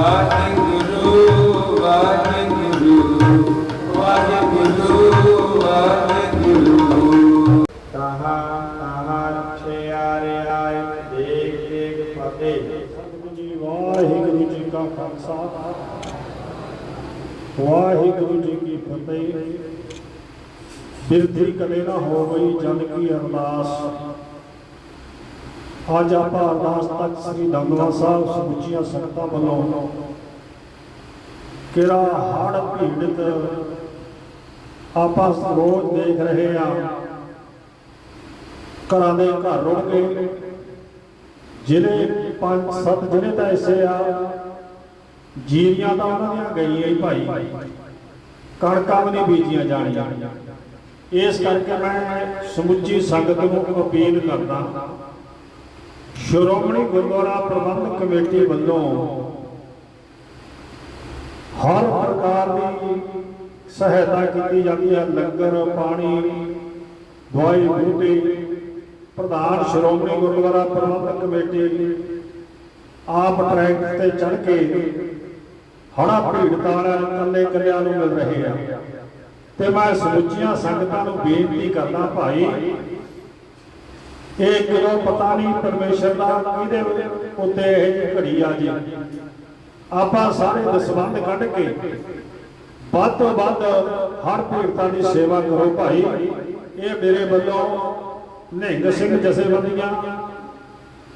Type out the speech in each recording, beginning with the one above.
ਵਾਹਿਗੁਰੂ ਵਾਹਿਗੁਰੂ ਵਾਹਿਗੁਰੂ ਵਾਹਿਗੁਰੂ। ਕਹਾ ਕਹਾ ਛਿਆਰੇ ਆਏ ਦੇਖ ਦੇਖ ਫਤਿਹ। ਸਤਿਗੁਰੂ ਜੀ ਵਾਹਿਗੁਰੂ ਜੀ ਕਾ ਖਾਲਸਾ। ਵਾਹਿਗੁਰੂ ਜੀ ਕੀ ਫਤਿਹ। ਬਿਰਧੀ ਕਦੇ ਨਾ ਹੋ ਗਈ ਜਨ ਕੀ ਅਰਦਾਸ। ਅੱਜ ਆਪਾਂ ਅਰਦਾਸ ਤਖ਼ਤ ਸ੍ਰੀ ਦਮਦਮਾ ਸਾਹਿਬ ਸਮੁੱਚੀਆਂ ਸੰਗਤਾਂ ਵੱਲੋਂ ਕਿਹੜਾ ਹੜ ਭੀੜਤ ਆਪਾਂ ਰੋਜ਼ ਦੇਖ ਰਹੇ ਆ ਘਰਾਂ ਦੇ ਘਰ ਰੁੜ ਗਏ। ਜਿਹੜੇ ਪੰਜ ਸੱਤ ਜਿਹੜੇ ਤਾਂ ਐਸੇ ਆ, ਜੀਰੀਆਂ ਤਾਂ ਉਹਨਾਂ ਦੀਆਂ ਗਈਆਂ ਹੀ ਭਾਈ। ਕਣਕਾਂ ਵੀ ਨਹੀਂ ਬੀਜੀਆਂ ਜਾਣੀਆਂ। ਇਸ ਕਰਕੇ ਮੈਂ ਸਮੁੱਚੀ ਸੰਗਤ ਨੂੰ ਅਪੀਲ ਕਰਦਾ ਸ਼੍ਰੋਮਣੀ ਗੁਰਦੁਆਰਾ ਪ੍ਰਬੰਧਕ ਕਮੇਟੀ ਵੱਲੋਂ ਹਰ ਪ੍ਰਕਾਰ ਦੀ ਸਹਾਇਤਾ ਕੀਤੀ ਜਾਂਦੀ ਹੈ। ਲੰਗਰ, ਪਾਣੀ, ਦਵਾਈ, ਬੂਟੀ ਪ੍ਰਧਾਨ ਸ਼੍ਰੋਮਣੀ ਗੁਰਦੁਆਰਾ ਪ੍ਰਬੰਧਕ ਕਮੇਟੀ ਆਪ ਟਰੈਕ ਤੇ ਚੜ ਕੇ ਹੜਾ ਭੀੜਤਾਂ ਕੱਲੇ ਕੱਲਿਆਂ ਨੂੰ ਮਿਲ ਰਹੇ ਆ। ਤੇ ਮੈਂ ਸਮੁੱਚੀਆਂ ਸੰਗਤਾਂ ਨੂੰ ਬੇਨਤੀ ਕਰਦਾ ਭਾਈ ਇਹ ਕਿਉਂ ਪਤਾ ਨਹੀਂ ਪਰਮੇਸ਼ਰ ਦਾ ਕਿਹਦੇ ਉੱਤੇ ਇਹ ਘੜੀ ਆ ਜੀ। ਆਪਾਂ ਸਾਰੇ ਦਸਵੰਧ ਕੱਢ ਕੇ ਵੱਧ ਤੋਂ ਵੱਧ ਹਰ ਭੀੜਤਾਂ ਦੀ ਸੇਵਾ ਕਰੋ ਭਾਈ। ਇਹ ਮੇਰੇ ਵੱਲੋਂ ਨਿਹੰਗ ਸਿੰਘ ਜਥੇਬੰਦੀਆਂ,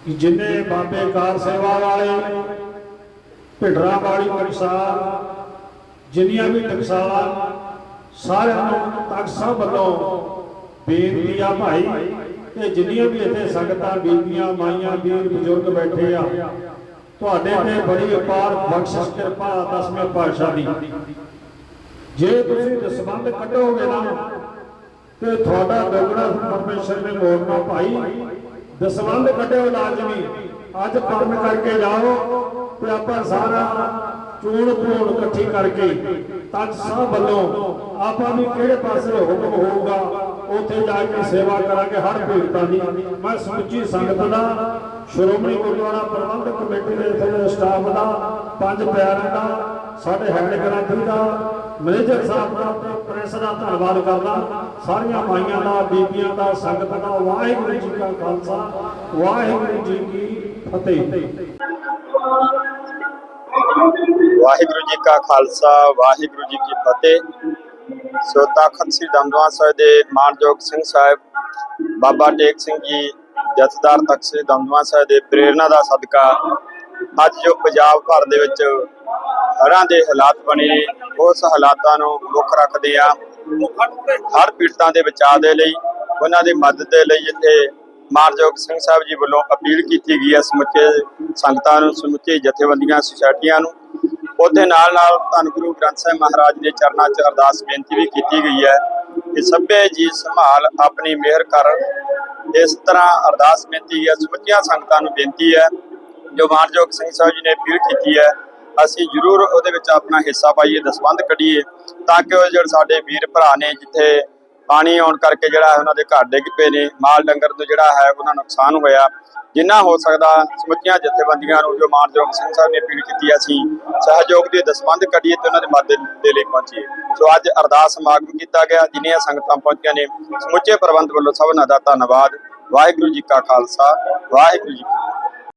ਜਿੰਨੇ ਬਾਬੇ ਕਾਰ ਸੇਵਾ ਵਾਲੇ, ਭਿੰਡਰਾਂ ਵਾਲੀ ਟਕਸਾਲ, ਜਿੰਨੀਆਂ ਵੀ ਟਕਸਾਲਾਂ, ਸਾਰਿਆਂ ਨੂੰ ਤਖਤ ਸਾਹਿਬ ਵੱਲੋਂ ਬੇਨਤੀ ਆ ਭਾਈ। ਤੇ ਜਿੰਨੀਆਂ ਵੀ ਇੱਥੇ ਸੰਗਤਾਂ, ਬੀਬੀਆਂ, ਮਾਈਆਂ, ਵੀਰ, ਬਜ਼ੁਰਗ ਬੈਠੇ ਆ, ਤੁਹਾਡੇ ਤੇ ਬੜੀ ਅਪਾਰ ਬਖਸ਼ਿਸ਼, ਕਿਰਪਾ ਦਸਵੇਂ ਪਾਤਸ਼ਾਹ ਦੀ। ਜੇ ਤੁਸੀਂ ਦਸਵੰਧ ਕੱਢੋਗੇ ਨਾ, ਤੇ ਤੁਹਾਡਾ ਦੁੱਗਣਾ ਪਰਮੇਸ਼ਰ ਨੇ ਮੋੜਨਾ ਭਾਈ ਦਸਵੰਧ ਕੱਢਿਓ ਲਾਜ਼ਮੀ। ਅੱਜ ਪਰਨ ਕਰਕੇ ਜਾਓ, ਤੇ ਆਪਾਂ ਸਾਰਾ ਚੂਣ ਪੂਣ ਇਕੱਠੀ ਕਰਕੇ ਤੱਕ ਸਾਹਿਬ ਵੱਲੋਂ ਆਪਾਂ ਵੀ ਕਿਹੜੇ ਪਾਸੇ ਹੁਕਮ ਹੋਊਗਾ ਉੱਥੇ ਜਾ ਕੇ ਸੇਵਾ ਕਰਾਂਗੇ ਹਰ ਭੀੜਤਾਂ ਦੀ। ਮੈਂ ਸਮੁੱਚੀ ਸੰਗਤ ਦਾ, ਸ਼੍ਰੋਮਣੀ ਗੁਰਦੁਆਰਾ ਪ੍ਰਬੰਧਕ ਕਮੇਟੀ ਦੇ ਇੱਥੇ ਸਟਾਫ ਦਾ, ਪੰਜ ਪਿਆਰਿਆਂ ਦਾ, ਸਾਡੇ ਹੈਡ ਗ੍ਰੰਥੀ ਦਾ, ਮੈਨੇਜਰ ਸਾਹਿਬ ਦਾ ਤੇ ਪ੍ਰੈਸ ਦਾ ਧੰਨਵਾਦ ਕਰਦਾ। ਸਾਰੀਆਂ ਮਾਈਆਂ ਦਾ, ਬੀਬੀਆਂ ਦਾ, ਸੰਗਤ ਦਾ, ਵਾਹਿਗੁਰੂ ਜੀ ਕਾ ਖਾਲਸਾ, ਵਾਹਿਗੁਰੂ ਜੀ ਕੀ ਫਤਿਹ। ਵਾਹਿਗੁਰੂ ਜੀ ਕਾ ਖਾਲਸਾ, ਵਾਹਿਗੁਰੂ ਜੀ ਕੀ ਫਤਿਹ। ਸੋ ਤਖਤ ਸ੍ਰੀ ਦਮਦਮਾ ਸਾਹਿਬ ਦੇ ਮਾਨਯੋਗ ਸਿੰਘ ਸਾਹਿਬ ਬਾਬਾ ਟੇਕ ਸਿੰਘ ਜੀ ਜਥੇਦਾਰ ਤਖਤ ਸ੍ਰੀ ਦਮਦਮਾ ਸਾਹਿਬ ਦੇ ਪ੍ਰੇਰਣਾ ਦਾ ਸਦਕਾ ਅੱਜ ਜੋ ਪੰਜਾਬ ਭਰ ਦੇ ਵਿੱਚ ਹੜ੍ਹਾਂ ਦੇ ਹਾਲਾਤ ਬਣੇ ਨੇ, ਉਸ ਹਾਲਾਤਾਂ ਨੂੰ ਮੁੱਖ ਰੱਖਦੇ ਆ ਹਰ ਪੀੜਤਾਂ ਦੇ ਬਚਾਅ ਦੇ ਲਈ ਉਹਨਾਂ ਦੀ ਮਦਦ ਦੇ ਲਈ ਇੱਥੇ ਮਾਨਯੋਗ ਸਿੰਘ ਸਾਹਿਬ ਜੀ ਵੱਲੋਂ ਅਪੀਲ ਕੀਤੀ ਗਈ ਹੈ ਸਮੁੱਚੇ ਸੰਗਤਾਂ ਨੂੰ ਸਮੁੱਚੇ ਜਥੇਬੰਦੀਆਂ ਸੁਸਾਇਟੀਆਂ ਨੂੰ। ਉਹਦੇ ਨਾਲ ਨਾਲ ਧੰਨ ਗੁਰੂ ਗ੍ਰੰਥ ਸਾਹਿਬ ਮਹਾਰਾਜ ਦੇ ਚਰਨਾਂ 'ਚ ਅਰਦਾਸ ਬੇਨਤੀ ਵੀ ਕੀਤੀ ਗਈ ਹੈ ਕਿ ਸਭੇ ਜੀ ਸੰਭਾਲ ਆਪਣੀ ਮਿਹਰ ਕਰ। ਇਸ ਤਰ੍ਹਾਂ ਅਰਦਾਸ ਬੇਨਤੀ ਹੈ, ਸਮੁੱਚੀਆਂ ਸੰਗਤਾਂ ਨੂੰ ਬੇਨਤੀ ਹੈ, ਜੋ ਮਾਨਯੋਗ ਸਿੰਘ ਸਾਹਿਬ ਜੀ ਨੇ ਅਪੀਲ ਕੀਤੀ ਹੈ, ਅਸੀਂ ਜ਼ਰੂਰ ਉਹਦੇ ਵਿੱਚ ਆਪਣਾ ਹਿੱਸਾ ਪਾਈਏ, ਦਸਵੰਧ ਕੱਢੀਏ, ਤਾਂ ਕਿ ਉਹ ਜਿਹੜੇ ਸਾਡੇ ਵੀਰ ਭਰਾ ਨੇ ਜਿੱਥੇ ਪਾਣੀ ਆਉਣ ਕਰਕੇ ਜਿਹੜਾ ਉਹਨਾਂ ਦੇ ਘਰ ਡਿੱਗ ਪਏ ਨੇ, ਮਾਲ ਡੰਗਰ ਤੋਂ ਜਿਹੜਾ ਹੈ ਉਹਨਾਂ ਨੂੰ ਨੁਕਸਾਨ ਹੋਇਆ। ਜਿੰਨਾ ਹੋ ਸਕਦਾ ਸਮੁੱਚੀਆਂ ਜਥੇਬੰਦੀਆਂ ਨੂੰ ਜੋ ਮਾਨਯੋਗ ਸਿੰਘ ਸਾਹਿਬ ਨੇ ਅਪੀਲ ਕੀਤੀ ਅਸੀਂ ਸਹਿਯੋਗ ਦੇ ਦਸਵੰਧ ਕੱਢੀਏ ਤੇ ਉਹਨਾਂ ਦੇ ਮਦਦ ਦੇ ਲਈ ਪਹੁੰਚੀਏ। ਸੋ ਅੱਜ ਅਰਦਾਸ ਸਮਾਗਮ ਕੀਤਾ ਗਿਆ, ਜਿੰਨੀਆਂ ਸੰਗਤਾਂ ਪਹੁੰਚੀਆਂ ਨੇ, ਸਮੁੱਚੇ ਪ੍ਰਬੰਧ ਵੱਲੋਂ ਸਭਨਾਂ ਦਾ ਧੰਨਵਾਦ। ਵਾਹਿਗੁਰੂ ਜੀ ਕਾ ਖਾਲਸਾ, ਵਾਹਿਗੁਰੂ ਜੀ ਕੀ